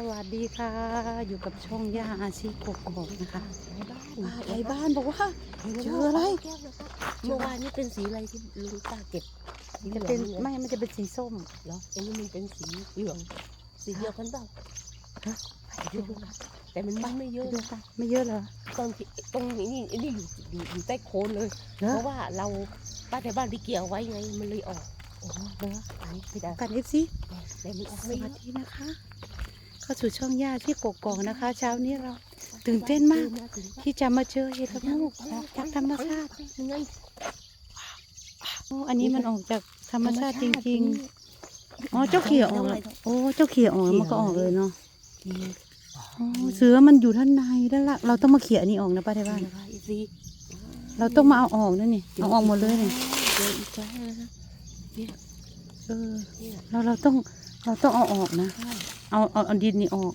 สวัสดีค่ะ อยู่กับช่องย่าอาชีพกกอกนะคะไอ้บ้านบอกว่าเจออะไรแก้วนะครับเมื่อวานนี้เป็นสีอะไรที่ลุงตาเก็บสีเหลืจะองเป็นนี่ไม่มันจะเป็นสีส้มเหรออันนี้มันเป็นสีเหลืองสีเดียวกันเปล่าฮะไปดูนะแต่มันไม่เยไปอะดูกันไม่เยอะเหรอตรงที่ตรงนี้นี่นี่อยู่อยู่อยู่ใต้โคนเลยเหรอเพราะว่าเราป้าแต่บ้านที่เกี่ยวไว้ไงมันเลยออกโอ้เหรออันนี้ไม่ได้กันเอฟซีแต่มันออกสไม่เยวัสอะดีนะคะ เข้าสู่ช่องย่าที่กกอกนะคะ เช้านี้เราตื่นเต้นมาก ที่จะมาเจอเห็ดละงูกจากธรรมชาติโอ้อันนี้มันออกจากธรรมชาติจริง ๆ อ๋อเจ้าเขียวออกแล้วโอ้เจ้าเขียวออกมันก็ออกเลยเนาะอ๋อเสือมันอยู่ด้านในด้านล่างเราต้องมาเขี่ยนนี้ออกนะป้าไทยบ้านเราต้องมาเอาออกนั่นนี่เอาออกหมดเลยนี่เออีกแล้วนะคะเนี่ยเออเนี่ยเราเราต้อง เราต้องเอาออกนะใช่เอาเอาเอาดินนี่ออก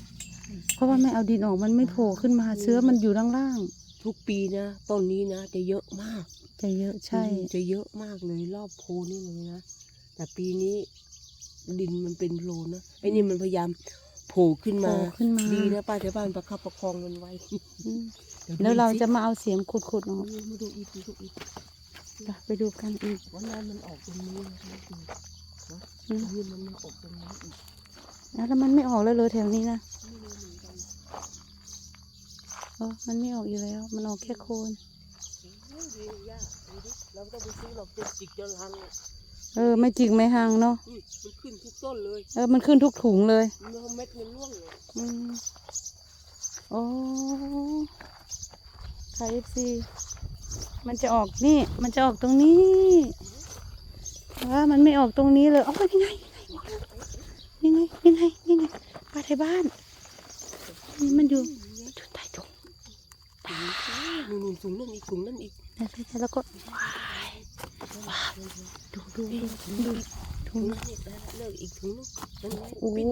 เพราะว่าไม่เอาดินออกมันไม่โผล่ขึ้นมาเชื้อมันอยู่ด้านล่างทุกปีนะต้นนี้นะจะเยอะมากจะเยอะใช่อืมจะเยอะมากเลยรอบโพนี่เลยนะ แต่ปีนี้ดินมันเป็นโพรงนะไอ้นี่มันพยายามโผล่ขึ้นโผมาล่ขึ้นมา ดีนะป้าที่บ้านประคับประคองมันไว้อืมดี๋ยแล้วเราดูสิจะมาเอาเสียมขุดๆออกมาดูอีกดูอีกไปดูกันอีกวันนั้นมันออกตรงนี้นะดูนะ อืมนี่มันมาออกตรงนี้อีกแล้วมันไม่ออกแล้วเลยแถวนี้นะไม่รู้เหมือนกันเออมันไม่ออกอยู่แล้ว มันออกแค่โคนโอ้ยดีเลยย่าดูดิเราไม่ต้องไปซื้อหรอกเป็นจิกจนลังอะเออ ไม่จิกไม่ห่างเนาะอืมมันขึ้นทุกต้นเลย เออ มันขึ้นทุกถุงเลยเนื้อเม็ดมันร่วงเลยอืมโอ้ค่ะเอฟซีมันจะออกนี่ มันจะออกตรงนี้ ว่ามันไม่ออกตรงนี้เลยอ๋อนี่ไงนี่ไงนี่ไงนี่ไงปลาไทยบ้านนี่มันอยู่อยู่ใต้ถุงนู่นนู่นถุงนั่นอีกถุงนั่นอีกแล้วแล้วก็ว้ายว้าวดูดูดูถุงนั่นอีกแล้วเลิกอีกถุงนึงนั่นโอ้ปิ้น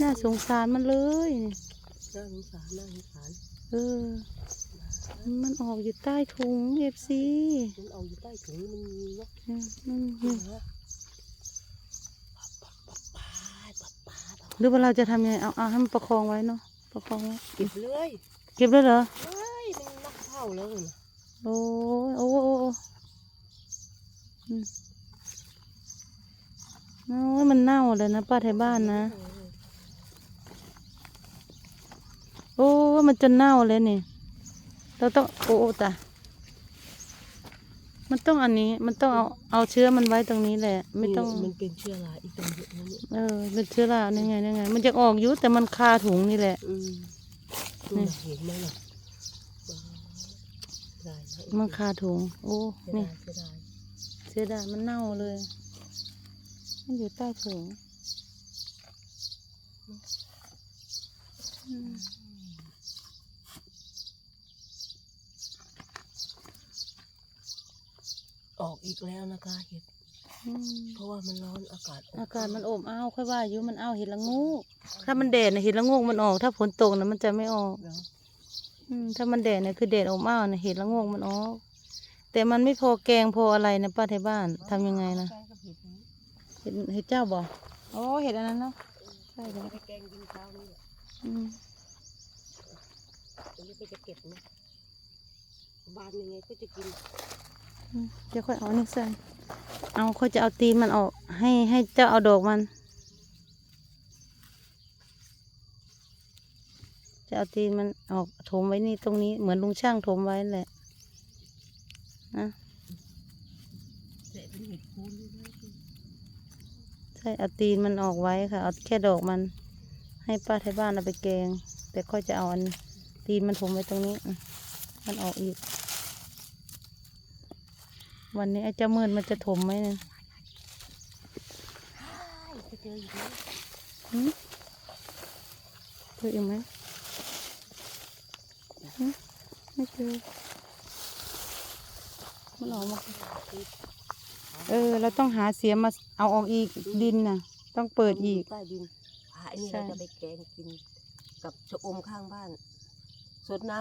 น่าสงสารมันเลยน่าสงสารน่าสงสารเออ มันออกอยู่ใต้ถุงเอฟซีมันเอาอยู่ใต้ถุงมันมีเนาะมันนี่นะป๊าป๊าป๊าป๊าป๊าป๊าหรือว่าเราจะทำยังไงเอาเอาให้มันประคองไว้เนาะประคองไว้เก็บเลยเก็บแล้วเหรอเฮ้ยมันนักเข้าแล้วนะโอ้ยโอ้ยโอ้ยโอ้ยอืมโอ้ยมันเน่าเลยนะป้าไทยบ้านนะ โอ้ยมันจะเน่าเลยนี่ เราต้องโอ้โอ้ตายมันต้องอันนี้ มันต้องเอาเอาเชื้อมันไว้ตรงนี้แหละ ไม่ต้องนี่มันเป็นเชื้อราอีกตรงเยอะนะเนี่ยเออเป็นเชื้อรานี่ไงนี่ไง มันจะออกอยู่แต่มันคาถุงนี่แหละอืมนี่นี่เห็นไหมล่ะว้าวได้นะมันคาถุง โอ้เสียนี่ดายเสียดายเสียดายมันเน่าเลย มันอยู่ใต้ถุง อืมออกอีกแล้วนะคะเห็ดอืมเพราะว่ามันร้อนอากาศอากาศมันอบอ้าวค่อยว่าอยู่มันอ้าวเห็ดละงูกถ้ามันแดดนะเห็ดละงูกมันออก ถ้าฝนตกนะมันจะไม่ออก เนาะอืมถ้ามันแดดเนี่ยคือแดดอบอ้าวนะเห็ดละโงกมันออก แต่มันไม่พอแกงพออะไรนะป้าไทยบ้านทำยังไงนะแกงกับเห็ดนี้เห็ดเห็ดเจ้าบ่โอ้เห็ดอันนั้นเนาะใช่เลยไปแกงกินเช้านี่แหละอืมอันนี้ไปจะเก็บนะบานยังไงก็จะกินอืม เดี๋ยวค่อยเอาอันนี้ใส่เอาค่อยจะเอาตีนมันออก ให้ให้เจ้าเอาดอกมัน จะเอาตีนมันออกถมไว้นี่ตรงนี้เหมือนลุงช่างถมไว้แหละนะแต่เป็นเห็ดโคนด้วยนะใช่เอาตีนมันออกไว้ค่ะ เอาแค่ดอกมัน ให้ป้าไทยบ้านเอาไปแกง แต่ค่อยจะเอาอันตีนมันถมไว้ตรงนี้ มันออกอีก วันนี้ไอ้เจ้ามืดมันจะถมไหมเนี่ยไปเจออีกแล้วหืมเจออีกไหมหืมไม่เจอมันออกมาเออ เราต้องหาเสียมมาเอาออกอีกดินน่ะ ต้องเปิดอีกใต้ดินอะอันนี้ใช่เราจะไปแกงกิน กับชะอมข้างบ้านสดน้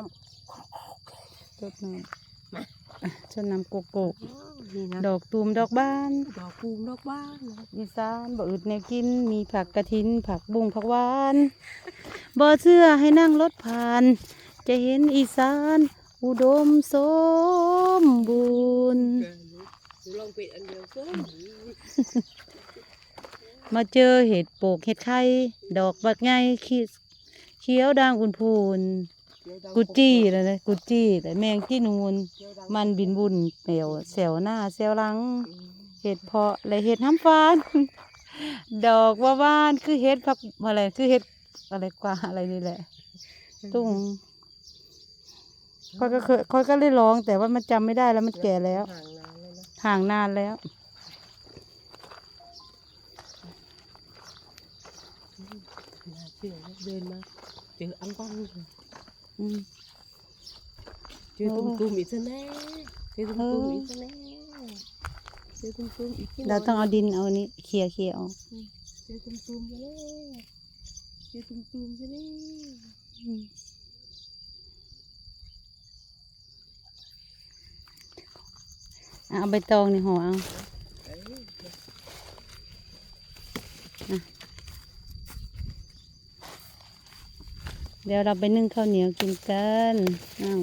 รดหน่อยำไปชนน้ำโกโก้ นี่นะดอกตูมดอกบาน ดอกปูมดอกบ้านนะอีสานบ่อึดแนวกิน มีผักกระถิน ผักบุ้งผักหวานบ่เชื่อให้นั่งรถผ่าน จะเห็นอีสาน อุดมสมบูรณ์ลองเป็นอันเดียวก็มาเจอเห็ดโปกเห็ดไข่ดอกบักไงขี้เขียวด่างอุ่นพูน กุจี้เลยนะกุจี้แต่แมงจี้นูนมันบินบุญเปลวแซวหน้าแซวหลังเห็ดเพาะและเห็ดน้ำฟานดอกว่าบ้านคือเห็ดพักอะไรคือเห็ดอะไรกว่าอะไรนี่แหละ ตุ้งค่อยก็เคยค่อยก็เลยร้อง แต่ว่ามันจำไม่ได้แล้วมันแก่แล้ว ห่างนานแล้วเดินมาเจออังปังเลยอืม เจอตุ้มโอ้ตุ้มๆอีกซะแน่เจอตุ้มตุ้มๆอีกซะแน่เจอตุ้มตุ้มๆอีกที่เราต้องเอาดินเอานี้เคลียร์เคลียร์เอาเจอตุ้มตุ้มๆซะแน่เจอตุ้มตุ้มๆซะแน่อืมอะเอาใบตองนี่ห่อเอา เอ้ยเดี๋ยวเราไปนึ่งข้าวเหนียวกินกันนั่ง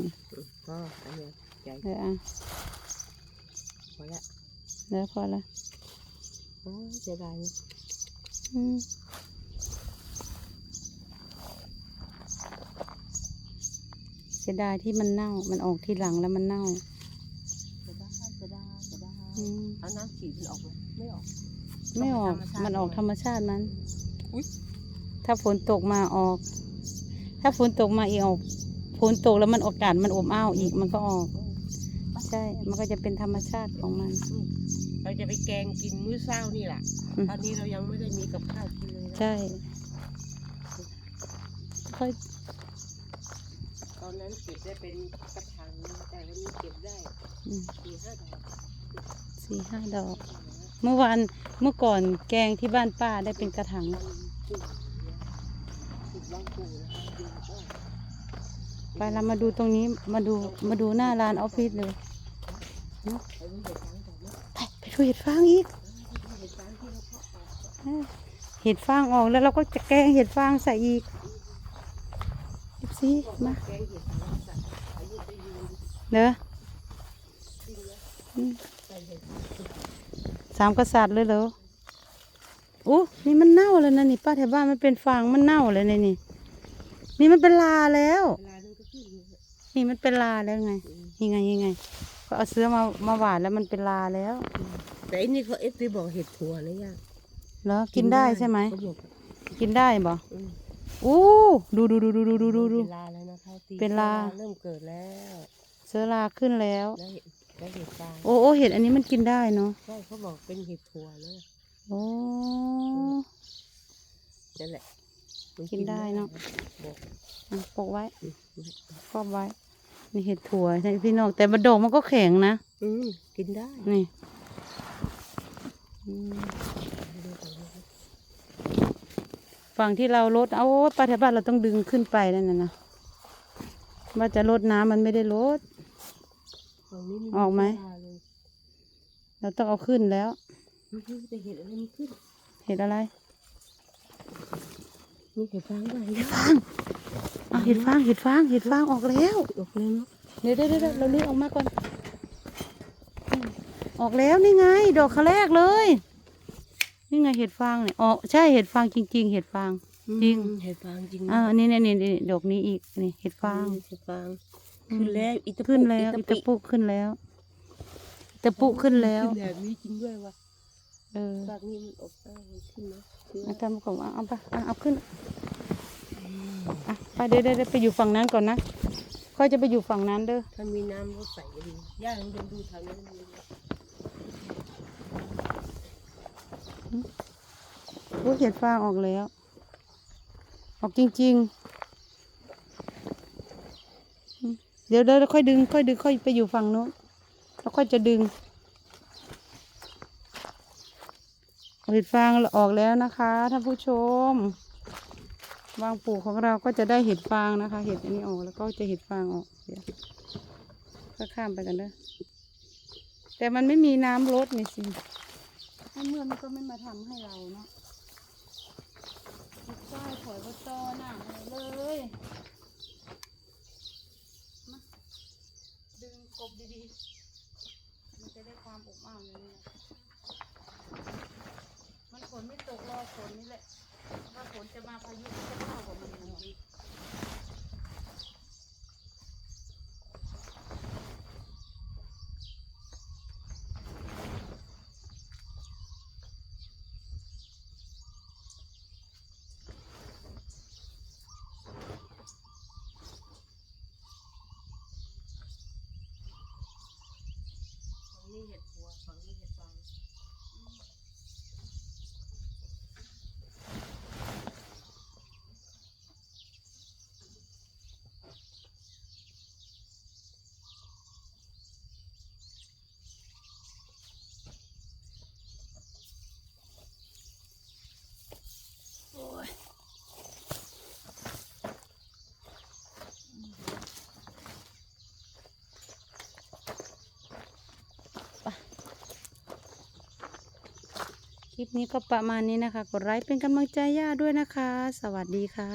ก็อันเนี้ยใหญ่เดี๋ยวอะพอละเดี๋ยวพอละโอ้ยเสียดายนะอืมเสียดายที่มันเน่า มันออกทีหลังแล้วมันเน่าเสียดายเสียดายเสียดายอืมเอาน้ำฉีดมันออกไหมไม่ออก ไม่ออกธรรมชาติมันออกธรรมชาติมัน อุ๊ย ถ้าฝนตกมาออก ถ้าฝนตกมาอีกออกฝนตกแล้วมันอากาศมันอบอ้าวอีกมันก็ออก ใช่ มันก็จะเป็นธรรมชาติของมัน เราจะไปแกงกินมื้อเช้านี่แหละอืมตอนนี้เรายังไม่ได้มีกับข้าวกินเลยนะใช่ค่อยตอนนั้นเก็บได้เป็นกระถางแต่วันนี้เก็บได้อืมสี่ห้าดอกสี่ห้าดอก เมื่อวานเมื่อก่อนแกงที่บ้านป้าได้เป็นกระถางมันจุ่ม ไปเรามาดูตรงนี้มาดูมาดูหน้าร้านออฟฟิศเลยไปไปดูเห็ดฟางอีกเห็ดฟางออกแล้วเราก็จะแกงเห็ดฟางใส่อีกดูสิมาเนอะสามกษัตริย์เลยเหรอ อู้นี่มันเน่าแล้วนะนี่ป้าแถวบ้านมันเป็นฟางมันเน่าเลยนี่นี่ นี่มันเป็นลาแล้วเวลานึงก็ขึ้นเลยนี่มันเป็นลาแล้วไงยังไงยังไงก็เอาเสื้อมามาหวานแล้วมันเป็นลาแล้ว แต่อันนี้เขาเอฟซีบอกเห็ดถั่วนะย่าเหรอกินได้ใช่ไหมเขาบอกกินได้บ่อืมอู้ดูดูดูดูดูดูดูดู เป็นลาแล้วนะคะตีเป็นลา เริ่มเกิดแล้วเสื้อลาขึ้นแล้วแล้วเห็ดแล้วเห็ดฟางโอ้โอ้เห็ดอันนี้มันกินได้เนาะ ใช่เขาบอกเป็นเห็ดถั่วนะ โอ้นั่นแหละมักินได้เนอะบอกอะปกไว้ อืมครอบไว้ นี่เห็ดถั่วใช่พี่น้องแต่บดดอกมันก็แข็งนะ อืมกินได้นี่อืมฝั่งที่เราลดเอาปลาแถวบ้านเราต้องดึงขึ้นไปนั่นน่ะนะว่าจะลดน้ำมันไม่ได้ลดตรงนี้นออกไหมเวลาเลยเราต้องเอาขึ้นแล้วอือฮึ แต่เห็ดอะไรมันขึ้นเห็ดอะไรนี่เห็ดฟางได้เห็ดฟางเอาเห็ดฟางเห็ดฟางเห็ดฟางออกแล้วออกเลยเนาะเดี๋ยวเดี๋ยวเดี๋ยวเราเลือกออกมาก่อน ออกแล้วนี่ไง ดอกครั้งแรกเลย นี่ไงเห็ดฟางเนี่ยออกใช่เห็ดฟางจริง ๆ เห็ดฟางจริงเห็ดฟางจริงอ่านี่นี่นี่ดอกนี้อีกนี่เห็ดฟางเห็ดฟางขึ้นแล้วอีตะขึ้นแล้วอีอิตะตปุขึ้นแล้วอิตาปุขึ้นแล้วแบบนี้จริงด้วยวะ เออฟางนี่มันออกได้มันขึ้นนะคือเอาทำก่อนเอาเอาไปเอาเอาขึ้นอะไปเดี๋ยวเดี๋ยวเดี๋ยวไปอยู่ฝั่งนั้นก่อนนะค่อยจะไปอยู่ฝั่งนั้นเด้อถ้ามีน้ำก็ใส่ก็ดีย่าลองเดินดูทางนั้นดูโอ้เห็ดฟางออกแล้ว ออกจริงๆอืมเดี๋ยวเดี๋ยวค่อยดึง ค่อยดึง ค่อยไปอยู่ฝั่งโน้นแล้วค่อยจะดึง เห็ดฟางออกแล้วนะคะท่านผู้ชม วางปลูกของเราก็จะได้เห็ดฟางนะคะ เห็ดอันนี้ออกแล้วก็จะเห็ดฟางออกเดี๋ยวก็ข้ามไปกันเด้อแต่มันไม่มีน้ำลดนี่สิถ้าเมื่อมันก็ไม่มาทำให้เราเนาะป้ายถอยบตอน้าเลยมาดึงกบดีๆ มันจะได้ความอบอ้าวในนี้มัน ฝนไม่ตกรอฝนนี่แหละถ้าฝนจะมาพายุจะเข้ากว่ามันนะฝั่งนี้เห็ดหัวฝั่งนี้เห็ด ลิปนี้ก็ประมาณนี้นะคะ กดไลค์เป็นกำลังใจย่าด้วยนะคะ สวัสดีค่ะ